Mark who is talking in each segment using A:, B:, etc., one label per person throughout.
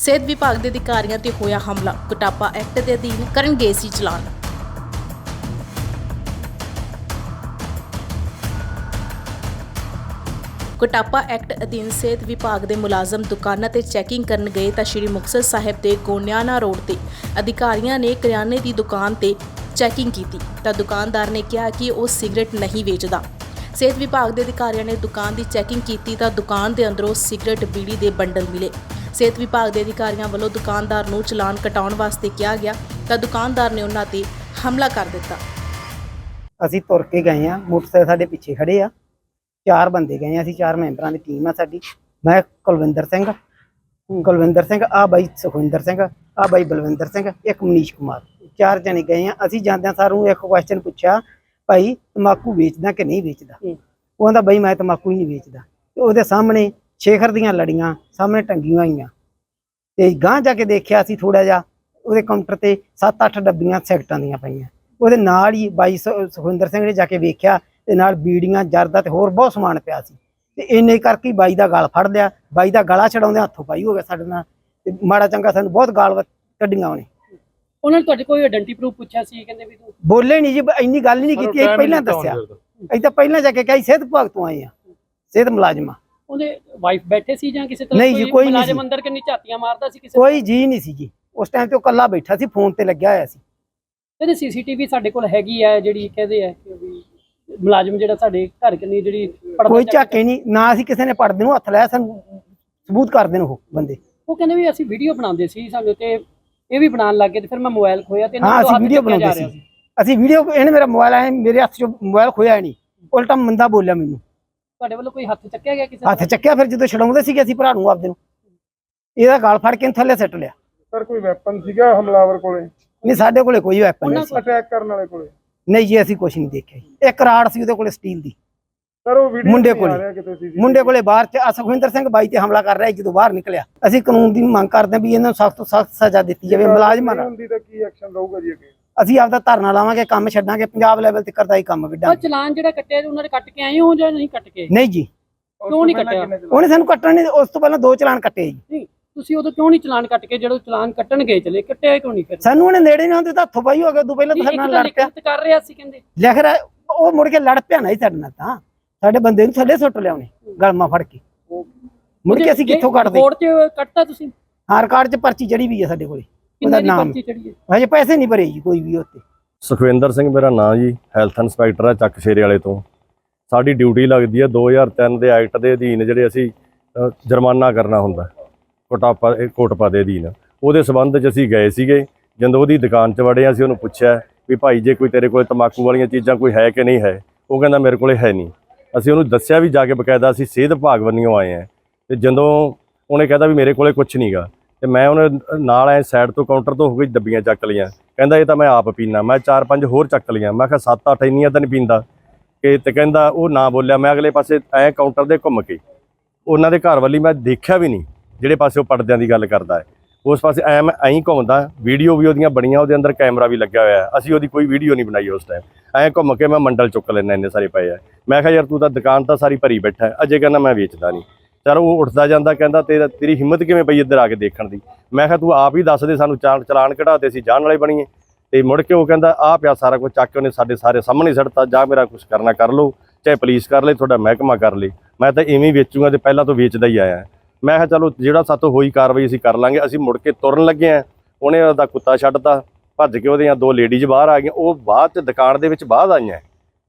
A: ਸਿਹਤ ਵਿਭਾਗ ਦੇ ਅਧਿਕਾਰੀਆਂ ਤੇ ਹੋਇਆ ਹਮਲਾ। ਕੁਟਾਪਾ ਐਕਟ ਦੇ ਅਧੀਨ ਕਰਨਗੇ ਸੀ ਚਲਾਨ। ਕੁਟਾਪਾ ਐਕਟ ਅਧੀਨ ਸਿਹਤ ਵਿਭਾਗ ਦੇ ਮੁਲਾਜ਼ਮ ਦੁਕਾਨਾਂ ਤੇ ਚੈਕਿੰਗ ਕਰਨ ਗਏ ਤਾਂ ਸ਼੍ਰੀ ਮੁਕਤਸਰ ਸਾਹਿਬ ਦੇ ਗੋਨਿਆਣਾ ਰੋਡ ਤੇ ਅਧਿਕਾਰੀਆਂ ਨੇ ਕਰਿਆਨੇ ਦੀ ਦੁਕਾਨ ਤੇ ਚੈਕਿੰਗ ਕੀਤੀ ਤਾਂ ਦੁਕਾਨਦਾਰ ਨੇ ਕਿਹਾ ਕਿ ਉਹ ਸਿਗਰਟ ਨਹੀਂ ਵੇਚਦਾ। ਸਿਹਤ ਵਿਭਾਗ ਦੇ ਅਧਿਕਾਰੀਆਂ ਨੇ ਦੁਕਾਨ ਦੀ ਚੈਕਿੰਗ ਕੀਤੀ ਤਾਂ ਦੁਕਾਨ ਦੇ ਅੰਦਰੋਂ ਸਿਗਰਟ, ਬੀੜੀ ਦੇ ਬੰਡਲ ਮਿਲੇ। ਸਿਹਤ ਵਿਭਾਗ ਦੇ ਅਧਿਕਾਰੀਆਂ ਵੱਲੋਂ ਦੁਕਾਨਦਾਰ ਨੂੰ ਚਲਾਨ ਕਟਾਉਣ ਵਾਸਤੇ ਕਿਹਾ ਗਿਆ ਤਾਂ ਦੁਕਾਨਦਾਰ ਨੇ ਉਹਨਾਂ ਤੇ ਹਮਲਾ ਕਰ ਦਿੱਤਾ।
B: ਅਸੀਂ ਤੁਰ ਕੇ ਗਏ ਆ ਮੋਟਰਸਾਈਕਲ ਸਾਡੇ ਪਿੱਛੇ ਖੜੇ ਆ। ਚਾਰ ਬੰਦੇ ਗਏ ਆ ਅਸੀਂ ਚਾਰ ਮੈਂਬਰਾਂ ਦੀ ਟੀਮ ਆ ਸਾਡੀ। ਮੈਂ ਕੁਲਵਿੰਦਰ ਸਿੰਘ ਕੁਲਵਿੰਦਰ ਸਿੰਘ ਆ ਬਾਈ ਸੁਖਵਿੰਦਰ ਸਿੰਘ ਆ ਬਾਈ ਬਲਵਿੰਦਰ ਸਿੰਘ ਇੱਕ ਮਨੀਸ਼ ਕੁਮਾਰ। ਚਾਰ ਜਣੇ ਗਏ ਆ ਅਸੀਂ ਜਾਂਦਿਆਂ ਸਾਰੂ ਇੱਕ ਕੁਐਸਚਨ ਪੁੱਛਿਆ ਭਾਈ ਤਮਾਕੂ ਵੇਚਦਾ ਕਿ ਨਹੀਂ ਵੇਚਦਾ? ਉਹ ਕਹਿੰਦਾ ਬਾਈ ਮੈਂ ਤਮਾਕੂ ਹੀ ਨਹੀਂ ਵੇਚਦਾ। ਤੇ ਉਹਦੇ ਸਾਹਮਣੇ ਸ਼ੇਖਰ ਦੀਆਂ ਲੜੀਆਂ ਸਾਹਮਣੇ ਟੰਗੀਆਂ ਹੋਈਆਂ। ਤੇ ਗਾਂਹ ਜਾ ਕੇ ਦੇਖਿਆ ਸੀ ਥੋੜਾ ਜਿਹਾ ਉਹਦੇ ਕਾਊਂਟਰ ਤੇ 7-8 ਡੱਬੀਆਂ ਸਿਗਰਟਾਂ ਦੀਆਂ ਪਈਆਂ। ਉਹਦੇ ਨਾਲ ਹੀ ਬਾਈ ਸੁਖਵਿੰਦਰ ਸਿੰਘ ਨੇ ਜਾ ਕੇ ਵੇਖਿਆ ਤੇ ਨਾਲ ਬੀੜੀਆਂ ਜਰਦਾ ਤੇ ਹੋਰ ਬਹੁਤ ਸਮਾਨ ਪਿਆ ਸੀ। ਤੇ ਇੰਨੇ ਕਰਕੇ ਹੀ ਬਾਈ ਦਾ ਗਲ ਫੜ ਲਿਆ। ਬਾਈ ਦਾ ਗਲਾ ਛਡਾਉਂਦੇ ਹੱਥੋਂ ਪਾਈ ਹੋ ਗਿਆ ਸਾਡੇ ਨਾਲ। ਤੇ ਮਾੜਾ ਚੰਗਾ ਸਾਨੂੰ ਬਹੁਤ ਗਾਲ ਵ- ਕੱਢੀਆਂ ਉਹਨੇ।
C: ਉਹਨਾਂ ਨੇ ਤੁਹਾਡੇ ਕੋਈ ਆਇਡੈਂਟੀ ਪ੍ਰੂਫ ਪੁੱਛਿਆ ਸੀ ਕਹਿੰਦੇ ਵੀ ਤੂੰ
B: ਬੋਲੇ ਨਹੀਂ ਜੀ ਇੰਨੀ ਗੱਲ ਨਹੀਂ ਕੀਤੀ। ਅਸੀਂ ਪਹਿਲਾਂ ਦੱਸਿਆ। ਅਸੀਂ ਤਾਂ ਪਹਿਲਾਂ ਜਾ ਕੇ ਕਹੀ ਸਿਹਤ ਵਿਭਾਗ ਤੋਂ ਆਏ ਆ ਸਿਹਤ ਮੁਲਾਜ਼ਮਾਂ।
C: ਉਹਦੇ ਵਾਈਫ ਬੈਠੇ ਸੀ ਜਾਂ ਕਿਸੇ ਤਰ੍ਹਾਂ
B: ਨਹੀਂ ਜੀ, ਕੋਈ ਨਹੀਂ
C: ਮੁਲਾਜ਼ਮ
B: ਸੀ।
C: ਅੰਦਰ ਕਿੰਨੀ ਝਾਤੀਆਂ ਮਾਰਦਾ ਸੀ ਕਿਸੇ
B: ਕੋਈ ਜੀ ਨਹੀਂ ਸੀ ਜੀ ਉਸ ਟਾਈਮ ਤੇ ਉਹ ਕੱਲਾ ਬੈਠਾ ਸੀ ਫੋਨ ਤੇ ਲੱਗਿਆ ਹੋਇਆ ਸੀ।
C: ਇਹਦੇ ਸੀਸੀਟੀਵੀ ਸਾਡੇ ਕੋਲ ਹੈਗੀ ਹੈ ਜਿਹੜੀ ਕਹਿੰਦੇ ਆ ਕਿ ਵੀ ਮੁਲਾਜ਼ਮ ਜਿਹੜਾ ਸਾਡੇ ਘਰ ਕਿੰਨੀ ਜਿਹੜੀ ਪੜਦਾ
B: ਕੋਈ ਝਾਕੇ ਨਹੀਂ ਨਾ ਅਸੀਂ ਕਿਸੇ ਨੇ ਪੜਦੇ ਨੂੰ ਹੱਥ ਲਾਇਆ ਸਾਨੂੰ ਸਬੂਤ ਕਰਦੇ ਨੇ ਉਹ ਬੰਦੇ।
C: ਉਹ ਕਹਿੰਦੇ ਵੀ ਅਸੀਂ ਵੀਡੀਓ ਬਣਾਉਂਦੇ ਸੀ ਸਾਨੂੰ ਤੇ ਇਹ ਵੀ ਬਣਾਉਣ ਲੱਗ ਗਏ ਤੇ ਫਿਰ ਮੈਂ ਮੋਬਾਈਲ ਖੋਇਆ ਤੇ
B: ਹਾਂ
C: ਤੋਂ
B: ਅਸੀਂ ਵੀਡੀਓ ਬਣਾਉਂਦੇ ਸੀ। ਅਸੀਂ ਵੀਡੀਓ ਇਹਨੇ ਮੇਰਾ ਮੋਬਾਈਲ ਆਇਆ ਮੇਰੇ ਹੱਥ 'ਚੋਂ ਮੋਬਾਈਲ ਖੋਇਆ ਨਹੀਂ। ਉਲਟਾ ਮੰਦਾ ਬੋਲਿਆ ਮੈਨੂੰ।
C: ਤੁਹਾਡੇ ਵੱਲੋਂ ਕੋਈ ਹੱਥ ਚੱਕਿਆ ਗਿਆ ਕਿਸੇ
B: ਹੱਥ
C: ਦਾ?
B: ਚੱਕਿਆ ਫਿਰ ਜਦੋਂ ਛਡਾਉਂਦੇ ਸੀਗੇ ਅਸੀਂ ਭਰਾ ਨੂੰ ਆਪਦੇ ਨੂੰ। ਇਹਦਾ ਗਾਲ ਫੜ ਕੇ ਇਹਨੂੰ ਥੱਲੇ ਸੱਟ ਲਿਆ।
D: ਸਰ ਕੋਈ ਵੈਪਨ ਸੀਗਾ ਹਮਲਾਵਰ ਕੋਲੇ?
B: ਨਹੀਂ ਸਾਡੇ ਕੋਲੇ ਕੋਈ ਵੈਪਨ ਨਹੀਂ ਸੀ।
D: ਅਟੈਕ ਕਰਨ ਵਾਲੇ ਕੋਲੇ?
B: ਨਹੀਂ ਜੀ ਅਸੀਂ ਕੁਝ ਨਹੀਂ ਦੇਖਿਆ ਜੀ। ਇੱਕ ਰਾੜ ਸੀ ਉਹਦੇ ਕੋਲੇ ਸਟੀਲ ਦੀ।
D: ਸਰ ਉਹ ਵੀਡੀਓ
B: ਮੁੰਡੇ
D: ਆ
B: ਕੋਲੇ। ਮੁੰਡੇ ਬਾਹਰ ਚ ਆ ਸੁਖਵਿੰਦਰ ਸਿੰਘ ਬਾਈ ਤੇ ਹਮਲਾ ਕਰ ਰਿਹਾ ਜਦੋਂ ਬਾਹਰ ਨਿਕਲਿਆ। ਅਸੀਂ ਕਾਨੂੰਨ ਦੀ ਮੰਗ ਕਰਦੇ ਹਾਂ ਵੀ ਇਹਨਾਂ ਨੂੰ ਸਖਤ ਤੋਂ ਸਖਤ ਸਜ਼ਾ ਦਿੱਤੀ ਜਾਵੇ ਮੁਲਾਜ਼ਮਾਂ
D: ਨਹੀਂ
B: ਦਾ
D: ਹੁੰਦੀ ਤਾਂ ਕੀ ਐਕਸ਼ਨ ਰਹੂਗਾ ਜੀ ਅੱਗੇ?
B: ਅਸੀਂ ਆਪਦਾ ਧਰਨਾ ਲਾਵਾਂਗੇ ਕੰਮ ਛੱਡਾਂਗੇ ਪੰਜਾਬ ਲੈਵਲ ਤੇ ਕਰਦਾ ਹੀ ਕੰਮ
C: ਉਹ
B: ਵਿੱਢਾਂਗੇ
C: ਚਲਾਨ ਜਿਹੜਾ ਕੱਟਿਆ ਉਹਨਾਂ ਨੇ ਕੱਟ ਕੇ ਆਏ ਹੋ ਜਾਂ ਨਹੀਂ ਕੱਟ ਕੇ?
B: ਨਹੀਂ ਜੀ।
C: ਕਿਉਂ ਨਹੀਂ ਕੱਟਿਆ?
B: ਉਹਨੇ ਸਾਨੂੰ ਕੱਟਣ ਨਹੀਂ ਉਸ ਤੋਂ ਪਹਿਲਾਂ ਦੋ ਚਲਾਨ ਕੱਟੇ ਜੀ।
C: ਤੁਸੀਂ ਉਦੋਂ ਕਿਉਂ ਨਹੀਂ ਚਲਾਨ ਕੱਟ ਕੇ ਜਦੋਂ ਚਲਾਨ ਕੱਟਣ ਗਏ ਚਲੇ ਕੱਟਿਆ ਕਿਉਂ ਨਹੀਂ ਫਿਰ?
B: ਸਾਨੂੰ ਉਹਨੇ ਨੇੜੇ ਨਹੀਂ ਹੁੰਦੇ ਤਾਂ ਹੱਥੋਂ ਪਾਈ ਹੋ ਗਿਆ ਉਦੋਂ ਪਹਿਲਾਂ ਤਾਂ ਨਾਲ ਲੜ ਪਿਆ।
C: ਕਰ ਰਿਹਾ ਸੀ ਕਹਿੰਦੇ।
B: ਲਿਖ ਰਿਹਾ ਉਹ ਮੁੜ ਕੇ ਲੜ ਪਿਆ ਨਾ ਹੀ ਸਾਡੇ ਨਾਲ ਤਾਂ। ਸਾਡੇ ਬੰਦੇ ਨੂੰ ਥੱਲੇ ਸੁੱਟ ਲਿਆ ਉਹਨੇ ਗਲਮਾ ਫੜ ਕੇ। ਮੁੜ ਕੇ ਅਸੀਂ ਕਿੱਥੋਂ ਕੱਢਦੇ
C: ਕੋਰਟ 'ਚ ਕੱਟਤਾ ਤੁਸੀਂ?
B: ਹਾਂ ਰਿਕਾਰਡ 'ਚ ਪਰਚੀ ਚੜੀ ਵੀ ਹੈ ਸਾਡੇ ਕੋਲੇ। ਉਹਦਾ ਨਾਮ ਹਜੇ ਪੈਸੇ ਨਹੀਂ ਭਰੇ ਜੀ ਕੋਈ ਵੀ ਉੱਤੇ
E: ਸੁਖਵਿੰਦਰ ਸਿੰਘ ਮੇਰਾ ਨਾਂ ਜੀ ਹੈਲਥ ਇੰਸਪੈਕਟਰ ਆ ਚੱਕ ਸ਼ੇਰੇ ਵਾਲੇ ਤੋਂ। ਸਾਡੀ ਡਿਊਟੀ ਲੱਗਦੀ ਹੈ 2003 ਦੇ ਐਕਟ ਦੇ ਅਧੀਨ ਜਿਹੜੇ ਅਸੀਂ ਜੁਰਮਾਨਾ ਕਰਨਾ ਹੁੰਦਾ। ਕੋਟਾਪਾ ਇਹ ਕੋਟਪਾ ਦੇ ਅਧੀਨ। ਉਹਦੇ ਸਬੰਧ 'ਚ ਅਸੀਂ ਗਏ ਸੀਗੇ ਜਦੋਂ ਉਹਦੀ ਦੁਕਾਨ 'ਚ ਵੜੇ ਅਸੀਂ ਉਹਨੂੰ ਪੁੱਛਿਆ ਵੀ ਭਾਈ ਜੇ ਕੋਈ ਤੇਰੇ ਕੋਲ ਤਮਾਕੂ ਵਾਲੀਆਂ ਚੀਜ਼ਾਂ ਕੋਈ ਹੈ ਕਿ ਨਹੀਂ ਹੈ? ਉਹ ਕਹਿੰਦਾ ਮੇਰੇ ਕੋਲੇ ਹੈ ਨਹੀਂ। ਅਸੀਂ ਉਹਨੂੰ ਦੱਸਿਆ ਵੀ ਜਾ ਕੇ ਬਕਾਇਦਾ ਅਸੀਂ ਸਿਹਤ ਵਿਭਾਗ ਵੱਲੋਂ ਆਏ ਆ। ਤੇ ਜਦੋਂ ਉਹਨੇ ਕਹਿੰਦਾ ਵੀ ਮੇਰੇ ਕੋਲੇ ਕੁਝ ਨਹੀਂਗਾ ਤੇ ਮੈਂ ਉਹਨੇ ਨਾਲ ਐ ਸਾਈਡ ਤੋਂ ਕਾਊਂਟਰ ਤੋਂ ਹੋ ਗਈ ਡੱਬੀਆਂ ਚੱਕ ਲਈਆਂ। ਕਹਿੰਦਾ, ਇਹ ਤਾਂ ਮੈਂ ਆਪ ਪੀਣਾ ਮੈਂ ਚਾਰ ਪੰਜ ਹੋਰ ਚੱਕ ਲਈਆਂ। ਮੈਂ ਕਿਹਾ, ਸੱਤ ਅੱਠ ਇੰਨੀਆਂ ਤਾਂ ਨਹੀਂ ਪੀਂਦਾ। ਕਿ ਤੇ ਕਹਿੰਦਾ, ਉਹ ਨਾ ਬੋਲਿਆ। ਮੈਂ ਅਗਲੇ ਪਾਸੇ ਐ ਕਾਊਂਟਰ ਦੇ ਘੁੰਮ ਕੇ, ਉਹਨਾਂ ਦੇ ਘਰ ਵਾਲੀ ਮੈਂ ਦੇਖਿਆ ਵੀ ਨਹੀਂ, ਜਿਹੜੇ ਪਾਸੇ ਉਹ ਪਰਦਿਆਂ ਦੀ ਗੱਲ ਕਰਦਾ ਹੈ। ਉਸ ਪਾਸੇ ਐ ਮੈਂ ਐਂ ਘੁੰਮਦਾ ਵੀਡੀਓ ਵੀ ਉਹਦੀਆਂ ਬਣੀਆਂ, ਉਹਦੇ ਅੰਦਰ ਕੈਮਰਾ ਵੀ ਲੱਗਿਆ ਹੋਇਆ ਅਸੀਂ ਉਹਦੀ ਕੋਈ ਵੀਡੀਓ ਨਹੀਂ ਬਣਾਈ ਉਸ ਟਾਈਮ ਐਂ ਘੁੰਮ ਕੇ ਮੈਂ ਮੰਡਲ ਚੁੱਕ ਲੈਣਾ ਇੰਨੇ ਸਾਰੇ ਪਏ ਆ। ਮੈਂ ਕਿਹਾ, ਯਾਰ ਤੂੰ ਤਾਂ ਦੁਕਾਨ ਤਾਂ ਸਾਰੀ ਭਰੀ ਬੈਠਾ ਅਜੇ ਕਹਿੰਦਾ ਮੈਂ ਵੇਚਦਾ ਨਹੀਂ ਚਲ ਉਹ ਉੱਠਦਾ ਜਾਂਦਾ ਕਹਿੰਦਾ ਤੇਰਾ ਤੇਰੀ ਹਿੰਮਤ ਕਿਵੇਂ ਪਈ ਇੱਧਰ ਆ ਕੇ ਦੇਖਣ ਦੀ? ਮੈਂ ਕਿਹਾ ਤੂੰ ਆਪ ਹੀ ਦੱਸ ਦੇ ਸਾਨੂੰ ਚਾਲ ਚਲਾਨ ਕਢਾ ਤੇ ਅਸੀਂ ਜਾਣ ਵਾਲੇ ਬਣੀਏ। ਤੇ ਮੁੜ ਕੇ ਉਹ ਕਹਿੰਦਾ ਆ ਪਿਆ ਸਾਰਾ ਕੁਝ ਚੱਕ ਕੇ ਉਹਨੇ ਸਾਡੇ ਸਾਰੇ ਸਾਹਮਣੇ ਸੜਤਾ, ਜਾਂ ਮੇਰਾ ਕੁਝ ਕਰਨਾ ਕਰ ਲਓ, ਚਾਹੇ ਪੁਲਿਸ ਕਰ ਲੇ ਤੁਹਾਡਾ ਮਹਿਕਮਾ ਕਰ ਲੇ ਮੈਂ ਤਾਂ ਇਵੇਂ ਹੀ ਵੇਚੂਗਾ ਤੇ ਪਹਿਲਾਂ ਤੋਂ ਵੇਚਦਾ ਹੀ ਆਇਆ। ਮੈਂ ਕਿਹਾ, ਚਲੋ, ਜਿਹੜਾ ਸਾਤੋਂ ਹੋਈ ਕਾਰਵਾਈ ਅਸੀਂ ਕਰ ਲਾਂਗੇ। ਅਸੀਂ ਮੁੜ ਕੇ ਤੁਰਨ ਲੱਗੇ ਆ। ਉਹਨੇ ਉਹਦਾ ਕੁੱਤਾ ਛੱਡਤਾ, ਭੱਜ ਕੇ ਉਹਦੀਆਂ ਦੋ ਲੇਡੀਜ਼ ਬਾਹਰ ਆ ਗਈਆਂ। ਉਹ ਬਾਅਦ ਚ ਦੁਕਾਨ ਦੇ ਵਿੱਚ ਬਾਅਦ ਆਈਆਂ।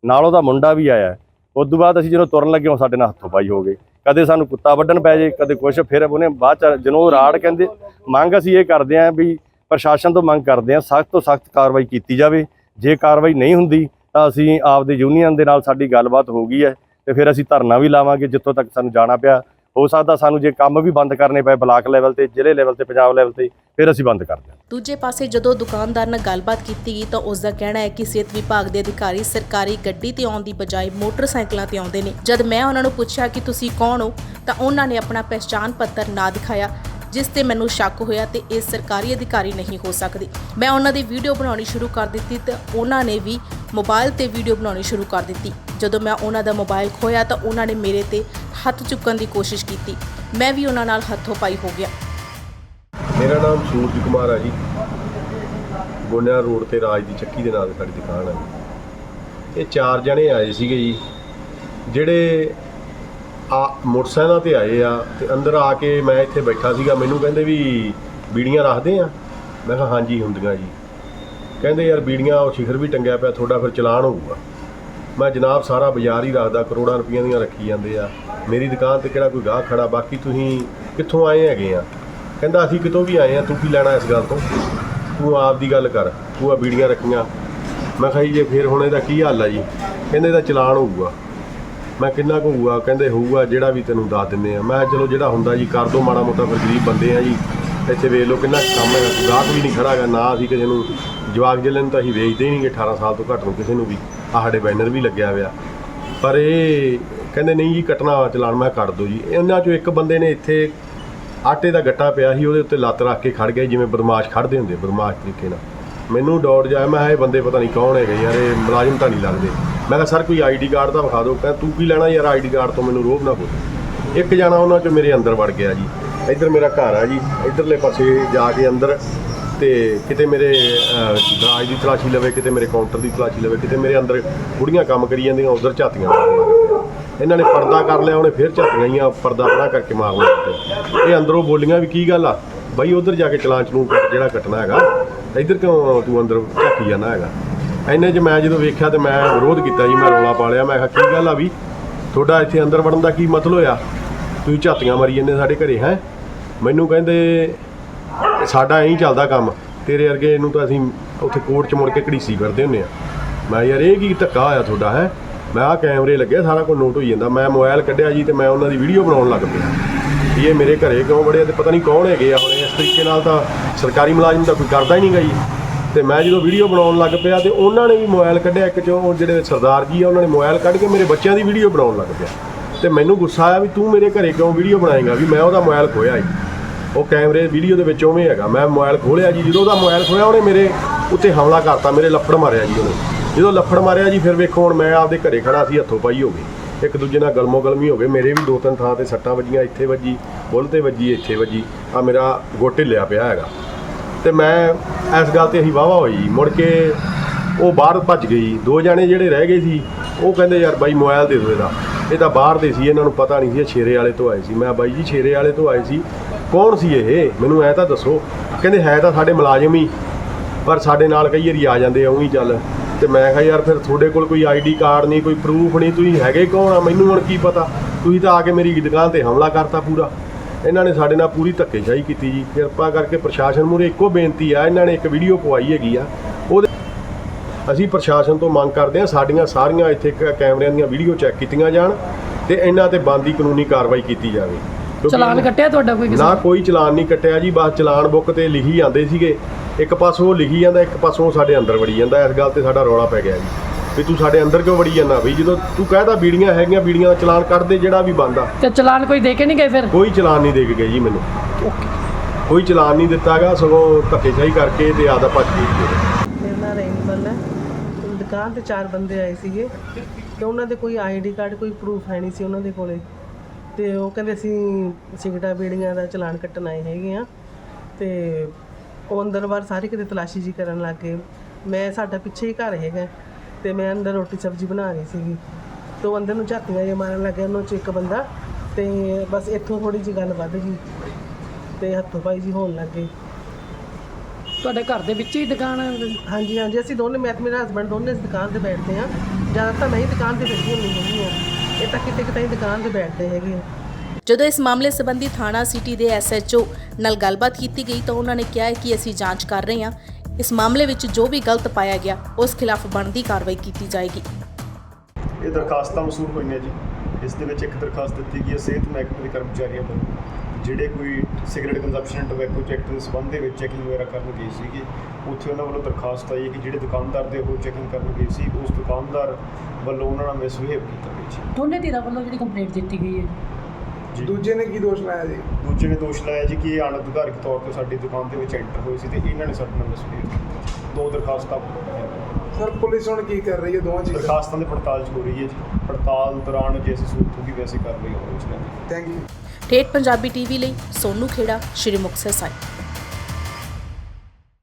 E: ਨਾਲ ਉਹਦਾ ਮੁੰਡਾ ਵੀ ਆਇਆ। ਉਸ ਤੋਂ ਬਾਅਦ ਅਸੀਂ ਜਦੋਂ ਤੁਰਨ ਲੱਗੇ ਉਹ ਸਾਡੇ ਨਾਲ ਹੱਥੋਂ ਪਾਈ ਹੋ ਗਏ। ਕਦੇ ਸਾਨੂੰ ਕੁੱਤਾ ਵੱਢਣ ਪੈ ਜੇ, ਕਦੇ ਕੁਛ, ਫਿਰ ਉਹਨੇ ਬਾਅਦ ਚ ਜਦੋਂ ਰਾੜ ਕਹਿੰਦੇ, ਮੰਗ ਅਸੀਂ ਇਹ ਕਰਦੇ ਆਂ ਵੀ ਪ੍ਰਸ਼ਾਸਨ ਤੋਂ ਮੰਗ ਕਰਦੇ ਆਂ ਸਖਤ ਤੋਂ ਸਖਤ ਕਾਰਵਾਈ ਕੀਤੀ ਜਾਵੇ। ਜੇ ਕਾਰਵਾਈ ਨਹੀਂ ਹੁੰਦੀ ਤਾਂ ਅਸੀਂ ਆਪਦੇ ਯੂਨੀਅਨ ਦੇ ਨਾਲ ਸਾਡੀ ਗੱਲਬਾਤ ਹੋ ਗਈ ਹੈ ਤੇ ਫਿਰ ਅਸੀਂ ਧਰਨਾ ਵੀ ਲਾਵਾਂਗੇ ਜਿੱਥੋਂ ਤੱਕ ਸਾਨੂੰ ਜਾਣਾ ਪਿਆ। ਹੋ ਸਕਦਾ ਸਾਨੂੰ ਜੇ ਕੰਮ ਵੀ ਬੰਦ ਕਰਨੇ ਪਏ ਬਲਾਕ ਲੈਵਲ ਤੇ, ਜ਼ਿਲ੍ਹੇ ਲੈਵਲ ਤੇ, ਪੰਜਾਬ ਲੈਵਲ ਤੇ, ਫਿਰ ਅਸੀਂ ਬੰਦ ਕਰ ਦਿਆਂਗੇ।
A: ਦੂਜੇ ਪਾਸੇ ਜਦੋਂ ਦੁਕਾਨਦਾਰ ਨਾਲ ਗੱਲਬਾਤ ਕੀਤੀ ਗਈ ਤਾਂ ਉਸ ਦਾ ਕਹਿਣਾ ਹੈ ਕਿ ਸਿਹਤ ਵਿਭਾਗ ਦੇ ਅਧਿਕਾਰੀ ਸਰਕਾਰੀ ਗੱਡੀ ਤੇ ਆਉਣ ਦੀ ਬਜਾਏ ਮੋਟਰਸਾਈਕਲਾਂ ਤੇ ਆਉਂਦੇ ਨੇ। ਜਦ ਮੈਂ ਉਹਨਾਂ ਨੂੰ ਪੁੱਛਿਆ ਕਿ ਤੁਸੀਂ ਕੌਣ ਹੋ, ਤਾਂ ਉਹਨਾਂ ਨੇ ਆਪਣਾ ਪਹਿਚਾਣ ਪੱਤਰ ਨਾ ਦਿਖਾਇਆ, ਜਿਸ ਤੇ ਮੈਨੂੰ ਸ਼ੱਕ ਹੋਇਆ ਤੇ ਇਹ ਸਰਕਾਰੀ ਅਧਿਕਾਰੀ ਨਹੀਂ ਹੋ ਸਕਦੇ। ਮੈਂ ਉਹਨਾਂ ਦੀ ਵੀਡੀਓ ਬਣਾਉਣੀ ਸ਼ੁਰੂ ਕਰ ਦਿੱਤੀ ਤੇ ਉਹਨਾਂ ਨੇ ਵੀ ਮੋਬਾਈਲ ਤੇ ਵੀਡੀਓ ਬਣਾਉਣੀ ਸ਼ੁਰੂ ਕਰ ਦਿੱਤੀ। ਜਦੋਂ ਮੈਂ ਉਹਨਾਂ ਦਾ ਮੋਬਾਈਲ ਖੋਇਆ ਤਾਂ ਉਹਨਾਂ ਨੇ ਮੇਰੇ ਤੇ ਹੱਥ ਚੁੱਕਣ ਦੀ ਕੋਸ਼ਿਸ਼ ਕੀਤੀ। ਮੈਂ ਵੀ ਉਹਨਾਂ ਨਾਲ ਹੱਥੋਂ ਪਾਈ ਹੋ ਗਿਆ।
F: ਮੇਰਾ ਨਾਮ ਸੂਰਜ ਕੁਮਾਰ ਹੈ ਜੀ। ਗੋਨਿਆ ਰੋਡ ਤੇ ਰਾਜ ਦੀ ਚੱਕੀ ਦੇ ਨਾਂ ਤੇ ਸਾਡੀ ਦੁਕਾਨ ਹੈ ਇਹ ਚਾਰ ਜਣੇ ਆਏ ਸੀਗੇ ਜੀ, ਜਿਹੜੇ ਆ ਮੋਟਰਸਾਈਕਲਾਂ ਤੇ ਆਏ ਆ ਤੇ ਅੰਦਰ ਆ ਕੇ ਮੈਂ ਇੱਥੇ ਬੈਠਾ ਸੀਗਾ। ਮੈਨੂੰ ਕਹਿੰਦੇ ਵੀ ਬੀੜੀਆਂ ਰੱਖਦੇ ਆ? ਮੈਂ ਕਿਹਾ, ਹਾਂਜੀ, ਹੁੰਦੀਆਂ ਜੀ। ਕਹਿੰਦੇ, ਯਾਰ, ਬੀੜੀਆਂ ਉਹ ਸ਼ਿਖਰ ਵੀ ਟੰਗਿਆ ਪਿਆ, ਤੁਹਾਡਾ ਫਿਰ ਚਲਾਨ ਹੋਊਗਾ। ਮੈਂ ਜਨਾਬ, ਸਾਰਾ ਬਾਜ਼ਾਰ ਹੀ ਰੱਖਦਾ, ਕਰੋੜਾਂ ਰੁਪਈਆਂ ਦੀਆਂ ਰੱਖੀ ਜਾਂਦੇ ਆ। ਮੇਰੀ ਦੁਕਾਨ ਤੇ ਕਿਹੜਾ ਕੋਈ ਗਾਹਕ ਖੜਾ, ਬਾਕੀ ਤੁਸੀਂ ਕਿੱਥੋਂ ਆਏ ਹੈਗੇ ਆ? ਕਹਿੰਦਾ, ਅਸੀਂ ਕਿਤੋਂ ਵੀ ਆਏ ਆ, ਤੂੰ ਕੀ ਲੈਣਾ ਇਸ ਗੱਲ ਤੋਂ? ਤੂੰ ਆਪ ਦੀ ਗੱਲ ਕਰ, ਤੂੰ ਆ ਬੀੜੀਆਂ ਰੱਖੀਆਂ। ਮੈਂ ਕਿਹਾ ਜੀ, ਜੇ ਫਿਰ ਹੁਣ ਇਹਦਾ ਕੀ ਹੱਲ ਆ ਜੀ? ਕਹਿੰਦੇ ਇਹਦਾ ਚਲਾਨ ਹੋਊਗਾ। ਮੈਂ ਕਿੰਨਾ ਕੁ ਹੋਊਗਾ? ਕਹਿੰਦੇ ਹੋਊਗਾ, ਜਿਹੜਾ ਵੀ ਤੈਨੂੰ ਦੱਸ ਦਿੰਦੇ ਆ। ਮੈਂ ਕਿਹਾ, ਚਲੋ, ਜਿਹੜਾ ਹੁੰਦਾ ਜੀ, ਕਰ ਦੋ ਮਾੜਾ ਮੋਟਾ ਫਿਰ ਗਰੀਬ ਬੰਦੇ ਆ ਜੀ। ਇੱਥੇ ਵੇਖ ਲਓ ਕਿੰਨਾ ਕੁ ਕੰਮ ਹੈਗਾ ਗਾਹਕ ਵੀ ਨਹੀਂ ਖੜਾ ਹੈਗਾ ਨਾ ਅਸੀਂ ਕਿਸੇ ਨੂੰ ਜਵਾਕ ਜਿਲ੍ਹੇ ਨੂੰ ਤਾਂ ਅਸੀਂ ਵੇਚਦੇ ਹੀ ਨਹੀਂਗੇ 18 ਸਾਲ ਤੋਂ ਘੱਟ ਨੂੰ ਕਿਸੇ ਨੂੰ ਵੀ। ਆਹ ਸਾਡੇ ਬੈਨਰ ਵੀ ਲੱਗਿਆ ਹੋਇਆ। ਪਰ ਇਹ ਕਹਿੰਦੇ ਨਹੀਂ ਜੀ ਕੱਟਣਾ ਚਲਾਨ ਮੈਂ ਕਿਹਾ ਕੱਟ ਦੋ ਜੀ। ਇਹਨਾਂ ਚੋਂ ਇੱਕ ਬੰਦੇ ਨੇ ਇੱਥੇ ਆਟੇ ਦਾ ਗੱਟਾ ਪਿਆ ਸੀ ਉਹਦੇ ਉੱਤੇ ਲੱਤ ਰੱਖ ਕੇ ਖੜ ਗਿਆ ਜਿਵੇਂ ਬਦਮਾਸ਼ ਖੜਦੇ ਹੁੰਦੇ ਬਦਮਾਸ਼ ਤਰੀਕੇ ਨਾਲ। ਮੈਨੂੰ ਡੌਟ ਜਾਇਆ ਮੈਂ ਕਿਹਾ ਇਹ ਬੰਦੇ ਪਤਾ ਨਹੀਂ ਕੌਣ ਹੈਗੇ ਯਾਰ ਇਹ ਮੁਲਾਜ਼ਮ ਤਾਂ ਨਹੀਂ ਲੱਗਦੇ। ਮੈਂ ਕਿਹਾ ਸਰ ਕੋਈ ਆਈਡੀ ਕਾਰਡ ਤਾਂ ਵਿਖਾ ਦਿਓ ਕਹਿੰਦਾ ਤੂੰ ਕੀ ਲੈਣਾ ਯਾਰ ਆਈਡੀ ਕਾਰਡ ਤੋਂ ਮੈਨੂੰ ਰੋਬ ਨਾ ਬੋਲ ਇੱਕ ਜਾਣਾ ਉਹਨਾਂ ਚੋਂ ਮੇਰੇ ਅੰਦਰ ਵੜ ਗਿਆ ਜੀ। ਇੱਧਰ ਮੇਰਾ ਘਰ ਆ ਜੀ ਇੱਧਰਲੇ ਪਾਸੇ ਜਾ ਕੇ ਅੰਦਰ ਤੇ ਕਿਤੇ ਮੇਰੇ ਅਹ, ਦੀ ਤਲਾਸ਼ੀ ਲਵੇ ਕਿਤੇ ਮੇਰੇ ਕਾਊਂਟਰ ਦੀ ਤਲਾਸ਼ੀ ਲਵੇ ਕਿਤੇ ਮੇਰੇ ਅੰਦਰ ਬੁੜੀਆਂ ਕੰਮ ਕਰੀ ਜਾਂਦੀਆਂ ਉਧਰ ਝਾਤੀਆਂ ਇਹਨਾਂ ਨੇ ਪਰਦਾ ਕਰ ਲਿਆ, ਉਹਨੇ ਫਿਰ ਝਾਤੀਆਂ ਹੀ ਪਰਦਾ ਪਰਾਂ ਕਰਕੇ ਮਾਰ ਲੱਗ ਪਏ ਇਹ ਅੰਦਰੋਂ ਬੋਲੀਆਂ ਵੀ ਕੀ ਗੱਲ ਆ? ਬਈ ਉਧਰ ਜਾ ਕੇ ਚਲਾਨ ਚਲੂਨ ਕੱਟ, ਜਿਹੜਾ ਕੱਟਣਾ ਹੈਗਾ, ਇੱਧਰ ਕਿਉਂ ਤੂੰ ਅੰਦਰ ਝੱਕੀ ਜਾਣਾ ਹੈਗਾ? ਇੰਨੇ 'ਚ ਮੈਂ ਜਦੋਂ ਵੇਖਿਆ ਤੇ ਮੈਂ ਵਿਰੋਧ ਕੀਤਾ ਜੀ, ਮੈਂ ਰੌਲਾ ਪਾ ਲਿਆ, ਮੈਂ ਕਿਹਾ ਕੀ ਗੱਲ ਆ ਵੀ? ਤੁਹਾਡਾ ਇੱਥੇ ਅੰਦਰ ਵੜਨ ਦਾ ਕੀ ਮਤਲਬ ਹੋਇਆ? ਤੁਸੀਂ ਝਾਤੀਆਂ ਮਾਰੀ ਜਾਂਦੇ ਸਾਡੇ ਘਰੇ, ਹੈ? ਮੈਨੂੰ ਕਹਿੰਦੇ, ਸਾਡਾ ਐਂ ਚੱਲਦਾ ਕੰਮ, ਤੇਰੇ ਵਰਗੇ ਨੂੰ ਤਾਂ ਅਸੀਂ ਉੱਥੇ ਕੋਰਟ 'ਚ ਮੁੜ ਕੇ ਘੜੀਸੀ ਕਰਦੇ ਹੁੰਨੇ ਆ। ਮੈਂ ਯਾਰ ਇਹ ਕੀ ਧੱਕਾ ਹੋਇਆ ਤੁਹਾਡਾ, ਹੈ? ਮੈਂ ਆ ਕੈਮਰੇ ਲੱਗੇ ਸਾਰਾ ਕੁਝ ਨੋਟ ਹੋਈ ਜਾਂਦਾ। ਮੈਂ ਮੋਬਾਈਲ ਕੱਢਿਆ ਜੀ ਤੇ ਮੈਂ ਉਹਨਾਂ ਦੀ ਵੀਡੀਓ ਬਣਾਉਣ ਲੱਗ ਪਿਆ। ਵੀ ਇਹ ਮੇਰੇ ਘਰੇ ਕਿਉਂ ਬੜੇ ਆ ਤੇ ਪਤਾ ਨਹੀਂ ਕੌਣ ਹੈਗੇ ਆ ਹੁਣ। ਇਸ ਤਰੀਕੇ ਨਾਲ ਤਾਂ ਸਰਕਾਰੀ ਮੁਲਾਜ਼ਮ ਤਾਂ ਕੋਈ ਕਰਦਾ ਹੀ ਨਹੀਂ ਗਾ ਜੀ। ਤੇ ਮੈਂ ਜਦੋਂ ਵੀਡੀਓ ਬਣਾਉਣ ਲੱਗ ਪਿਆ ਤੇ ਉਹਨਾਂ ਨੇ ਵੀ ਮੋਬਾਈਲ ਕੱਢਿਆ ਇੱਕ ਚੋਂ। ਉਹ ਜਿਹੜੇ ਸਰਦਾਰ ਜੀ ਆ, ਉਹਨਾਂ ਨੇ ਮੋਬਾਈਲ ਕੱਢ ਕੇ ਮੇਰੇ ਬੱਚਿਆਂ ਦੀ ਵੀਡੀਓ ਬਣਾਉਣ ਲੱਗ ਪਿਆ। ਤੇ ਮੈਨੂੰ ਗੁੱਸਾ ਆਇਆ ਵੀ ਤੂੰ ਮੇਰੇ ਘਰੇ ਕਿਉਂ ਵੀਡੀਓ ਬਣਾਏਗਾ? ਵੀ ਮੈਂ ਉਹਦਾ ਮੋਬਾਈਲ ਖੋਇਆ ਜੀ ਉਹ ਕੈਮਰੇ ਵੀਡੀਓ ਦੇ ਵਿੱਚ ਉਵੇਂ ਹੈਗਾ। ਮੈਂ ਮੋਬਾਈਲ ਖੋਲਿਆ ਜੀ। ਜਦੋਂ ਉਹਦਾ ਮੋਬਾਈਲ ਖੋਇਆ ਉਹਨੇ ਮੇਰੇ ਉੱਤੇ ਹਮਲਾ ਕਰਤਾ, ਮੇਰੇ ਲੱਫੜ ਮਾਰਿਆ ਜੀ ਉਹਨੇ। ਜਦੋਂ ਲੱਫੜ ਮਾਰਿਆ ਜੀ, ਫਿਰ ਵੇਖੋ ਹੁਣ ਮੈਂ ਆਪਦੇ ਘਰੇ ਖੜਾ ਸੀ, ਹੱਥੋਂ ਪਾਈ ਹੋ ਗਈ। ਇੱਕ ਦੂਜੇ ਨਾਲ ਗਲਮੋ ਗਲਮੀ ਹੋ ਗਏ ਮੇਰੇ ਵੀ ਦੋ ਤਿੰਨ ਥਾਂ ਤੇ ਸੱਟਾਂ ਵੱਜੀਆਂ, ਇੱਥੇ ਵੱਜੀ ਬੁੱਲ ਤੇ ਵੱਜੀ, ਇੱਥੇ ਵੱਜੀ। ਆ ਮੇਰਾ ਗੋਟੇ ਲਿਆ ਪਿਆ ਹੈਗਾ। ਤੇ ਮੈਂ ਇਸ ਗੱਲ ਤੇ ਅਸੀਂ ਵਾਵਾ ਹੋਈ। ਮੁੜ ਕੇ ਉਹ ਬਾਹਰ ਭੱਜ ਗਈ। ਦੋ ਜਾਣੇ ਜਿਹੜੇ ਰਹਿ ਗਏ ਸੀ, ਉਹ ਕਹਿੰਦੇ, ਯਾਰ ਬਾਈ, ਮੋਬਾਈਲ ਦੇ ਦਿਓ ਇਹਦਾ। ਇਹ ਤਾਂ ਬਾਹਰ ਦੇ ਸੀ, ਇਹਨਾਂ ਨੂੰ ਪਤਾ ਨਹੀਂ ਸੀ, ਇਹ ਛੇਰੇ ਵਾਲੇ ਤੋਂ ਆਏ ਸੀ। ਮੈਂ ਬਾਈ ਜੀ, ਛੇਰੇ ਵਾਲੇ ਤੋਂ ਆਏ ਸੀ। ਕੌਣ ਸੀ ਇਹ? ਮੈਨੂੰ ਐ ਤਾਂ ਦੱਸੋ। ਕਹਿੰਦੇ, ਹੈ ਤਾਂ ਸਾਡੇ ਮੁਲਾਜ਼ਮ ਹੀ, ਪਰ ਸਾਡੇ ਨਾਲ ਕਈ ਵਾਰੀ ਆ ਜਾਂਦੇ ਆ ਉਵੇਂ ਚੱਲ। ਤੇ ਮੈਂ ਕਿਹਾ ਯਾਰ ਫਿਰ ਤੁਹਾਡੇ ਕੋਲ ਕੋਈ ਆਈਡੀ ਕਾਰਡ ਨਹੀਂ ਕੋਈ ਪ੍ਰੂਫ ਨਹੀਂ ਤੁਸੀਂ ਹੈਗੇ ਕੌਣ ਆ? ਮੈਨੂੰ ਹੁਣ ਕੀ ਪਤਾ? ਤੁਸੀਂ ਤਾਂ ਆ ਕੇ ਮੇਰੀ ਦੁਕਾਨ ਤੇ ਹਮਲਾ ਕਰਤਾ ਪੂਰਾ। ਇਹਨਾਂ ਨੇ ਸਾਡੇ ਨਾਲ ਪੂਰੀ ਧੱਕੇਸ਼ਾਹੀ ਕੀਤੀ ਜੀ। ਕਿਰਪਾ ਕਰਕੇ ਪ੍ਰਸ਼ਾਸਨ ਮੂਹਰੇ ਇੱਕੋ ਬੇਨਤੀ ਆ ਇਹਨਾਂ ਨੇ ਇੱਕ ਵੀਡੀਓ ਪਵਾਈ ਹੈਗੀ ਆ। ਉਹਦੇ ਅਸੀਂ ਪ੍ਰਸ਼ਾਸਨ ਤੋਂ ਮੰਗ ਕਰਦੇ ਹਾਂ ਸਾਡੀਆਂ ਸਾਰੀਆਂ ਇੱਥੇ ਕੈਮਰਿਆਂ ਦੀਆਂ ਵੀਡੀਓ ਚੈੱਕ ਕੀਤੀਆਂ ਜਾਣ ਤੇ ਇਹਨਾਂ ਤੇ ਬੰਦੀ ਕਾਨੂੰਨੀ ਕਾਰਵਾਈ ਕੀਤੀ ਜਾਵੇ।
C: ਚਲਾਨ ਕੱਟਿਆ ਤੁਹਾਡਾ ਕੋਈ ਕਿਸੇ
F: ਨਾ? ਕੋਈ ਚਲਾਨ ਨਹੀਂ ਕੱਟਿਆ ਜੀ ਬਸ ਚਲਾਨ ਬੁੱਕ ਤੇ ਲਿਖੀ ਜਾਂਦੇ ਸੀਗੇ। ਇੱਕ ਪਾਸੋਂ ਉਹ ਲਿਖੀ ਜਾਂਦਾ ਇੱਕ ਪਾਸੋਂ ਉਹ ਸਾਡੇ ਅੰਦਰ ਵੜੀ ਜਾਂਦਾ। ਇਸ ਗੱਲ ਤੇ ਸਾਡਾ ਰੌਲਾ ਪੈ ਗਿਆ ਜੀ। ਵੀ ਤੂੰ ਸਾਡੇ ਅੰਦਰ ਕਿਉਂ ਵੜੀ ਜਾਂਦਾ ਵੀ ਜਦੋਂ ਤੂੰ ਕਹਿਦਾ ਬੀੜੀਆਂ ਹੈਗੀਆਂ ਬੀੜੀਆਂ ਦਾ ਚਲਾਨ ਕੱਢ ਦੇ ਜਿਹੜਾ ਵੀ ਬੰਦਾ।
C: ਤੇ ਚਲਾਨ ਕੋਈ ਦੇ ਕੇ ਨਹੀਂ ਗਏ ਫਿਰ?
F: ਕੋਈ ਚਲਾਨ ਨਹੀਂ ਦੇ ਕੇ ਗਏ ਜੀ ਮੈਨੂੰ। ਕੋਈ ਚਲਾਨ ਨਹੀਂ ਦਿੱਤਾਗਾ ਸਗੋਂ ਧੱਕੇਸ਼ਾਹੀ ਕਰਕੇ ਤੇ ਆਦਾ ਭੱਜ ਗਈ ਜੀ।
G: ਮੇਰਾ ਨਾਮ ਰੈਨੀਬਲ ਹੈ। ਦੁਕਾਨ ਤੇ ਚਾਰ ਬੰਦੇ ਆਏ ਸੀਗੇ ਤੇ ਉਹਨਾਂ ਦੇ ਕੋਈ ਆਈਡੀ ਕਾਰਡ ਕੋਈ ਪ੍ਰੂਫ ਹੈ ਨਹੀਂ ਸੀ ਉਹਨਾਂ ਦੇ ਕੋਲੇ। ਤੇ ਉਹ ਕਹਿੰਦੇ ਅਸੀਂ ਸਿਗਰਟਾਂ ਬੀੜੀਆਂ ਦਾ ਚਲਾਨ ਕੱਟਣ ਆਏ ਹੈਗੇ ਆ। ਤੇ ਉਹ ਅੰਦਰ ਬਾਹਰ ਸਾਰੇ ਕਿਤੇ ਤਲਾਸ਼ੀ ਜੀ ਕਰਨ ਲੱਗ ਗਏ। ਮੈਂ ਸਾਡਾ ਪਿੱਛੇ ਹੀ ਘਰ ਹੈਗਾ ਤੇ ਮੈਂ ਅੰਦਰ ਰੋਟੀ ਸਬਜ਼ੀ ਬਣਾ ਰਹੀ ਸੀਗੀ। ਤੇ ਉਹ ਅੰਦਰ ਨੂੰ ਝਾਤੀਆਂ ਜੇ ਮਾਰਨ ਲੱਗੇ ਉਹਨਾਂ ਚ ਇੱਕ ਬੰਦਾ ਤੇ ਬਸ ਇੱਥੋਂ ਥੋੜੀ ਜੀ ਗੱਲ ਵੱਧ ਗਈ ਤੇ ਹੱਥੋਂ ਪਾਈ ਜੀ ਹੋਣ ਲੱਗ ਗਏ।
C: ਤੁਹਾਡੇ ਘਰ ਦੇ ਵਿੱਚ ਹੀ ਦੁਕਾਨ ਹੈ
G: ਹਾਂਜੀ ਹਾਂਜੀ ਅਸੀਂ ਦੋਨੇ ਮੈਂ ਤੇ ਮੇਰਾ ਹਸਬੰਡ ਦੋਨੇ ਇਸ ਦੁਕਾਨ ਤੇ ਬੈਠਦੇ ਆ ਜ਼ਿਆਦਾਤਰ ਮੈਂ ਹੀ ਦੁਕਾਨ ਤੇ ਬੈਠੀ ਹੁੰਦੀ ਹੈਗੀ ਆ ਇਹ ਤਾਂ ਕਿਤੇ ਕਿਤੇ ਹੀ ਦੁਕਾਨ ਤੇ ਬੈਠਦੇ ਹੈਗੇ ਆ
A: ਜਦੋਂ ਇਸ ਮਾਮਲੇ ਸੰਬੰਧੀ ਥਾਣਾ ਸਿਟੀ ਦੇ ਐਸਐਚਓ ਨਾਲ ਗੱਲਬਾਤ ਕੀਤੀ ਗਈ ਤਾਂ ਉਹਨਾਂ ਨੇ ਕਿਹਾ ਕਿ ਅਸੀਂ ਜਾਂਚ ਕਰ ਰਹੇ ਹਾਂ। ਇਸ ਮਾਮਲੇ ਵਿੱਚ ਜੋ ਵੀ ਗਲਤ ਪਾਇਆ ਗਿਆ ਉਸ ਖਿਲਾਫ ਬਣਦੀ ਕਾਰਵਾਈ ਕੀਤੀ ਜਾਏਗੀ।
H: ਇਹ ਦਰਖਾਸਤਾਂ ਮਸੂਲ ਹੋਈਆਂ ਜੀ। ਇਸ ਦੇ ਵਿੱਚ ਇੱਕ ਦਰਖਾਸਤ ਦਿੱਤੀ ਗਈ ਹੈ ਸਿਹਤ ਮਹਿਕਮੇ ਦੇ ਕਰਮਚਾਰੀਆਂ ਵੱਲੋਂ। ਜਿਹੜੇ ਕੋਈ cigarette consumption and tobacco check ਦੇ ਸੰਬੰਧ ਦੇ ਵਿੱਚ ਚੈਕਿੰਗ ਵਗੈਰਾ ਕਰਨ ਗਏ ਸੀਗੇ ਉੱਥੇ ਉਹਨਾਂ ਵੱਲੋਂ ਦਰਖਾਸਤ ਆਈ ਹੈ ਕਿ ਜਿਹੜੇ ਦੁਕਾਨਦਾਰ ਦੇ ਉਹ ਚੈਕਿੰਗ ਕਰਨ ਗਏ ਸੀ ਉਸ ਦੁਕਾਨਦਾਰ ਵੱਲੋਂ ਉਹਨਾਂ ਨਾਲ ਮਿਸਬਿਹੇਵ ਕੀਤਾ ਗਿਆ ਜੀ।
C: ਦੋਨੇ ਧਿਰਾਂ ਵੱਲੋਂ ਜਿਹੜੀ ਕੰਪਲੇਂਟ ਦਿੱਤੀ ਗਈ ਹੈ।
H: ਜੀ
D: ਦੂਜੇ ਨੇ ਕੀ ਦੋਸ਼ ਲਾਇਆ ਜੀ?
H: ਦੂਜੇ ਨੇ ਦੋਸ਼ ਲਾਇਆ ਜੀ ਕਿ ਇਹ ਅਣਅਧਿਕਾਰਿਤ ਤੌਰ ਤੇ ਸਾਡੀ ਦੁਕਾਨ ਦੇ ਵਿੱਚ ਐਂਟਰ ਹੋਏ ਸੀ ਤੇ ਇਹਨਾਂ ਨੇ ਸਾਡੇ ਨਾਲ ਮਿਸਬਿਹੇਵ ਕੀਤਾ। ਦੋ ਦਰਖਾਸਤਾਂ
D: ਸਰ ਪੁਲਿਸ ਹੁਣ ਕੀ ਕਰ ਰਹੀ ਹੈ? ਦੋਵਾਂ ਚੀਜ਼ਾਂ
H: ਦਰਖਾਸਤਾਂ ਦੀ ਪੜਤਾਲ ਚ ਹੋ ਰਹੀ ਹੈ ਜੀ। ਪੜਤਾਲ ਦੌਰਾਨ ਜੇ ਅਸੀਂ ਸੂਰਤ ਹੋਗੀ ਵੈਸੇ ਕਾਰਵਾਈ ਹੋਣੀ ਚਾਹੀਦੀ ਹੈ
D: ਥੈਂਕ ਯੂ
A: ਠੇਠ ਪੰਜਾਬੀ ਟੀਵੀ ਲਈ ਸੋਨੂ ਖੇੜਾ ਸ਼੍ਰੀ ਮੁਕਤਸਰ ਸਾਹਿਬ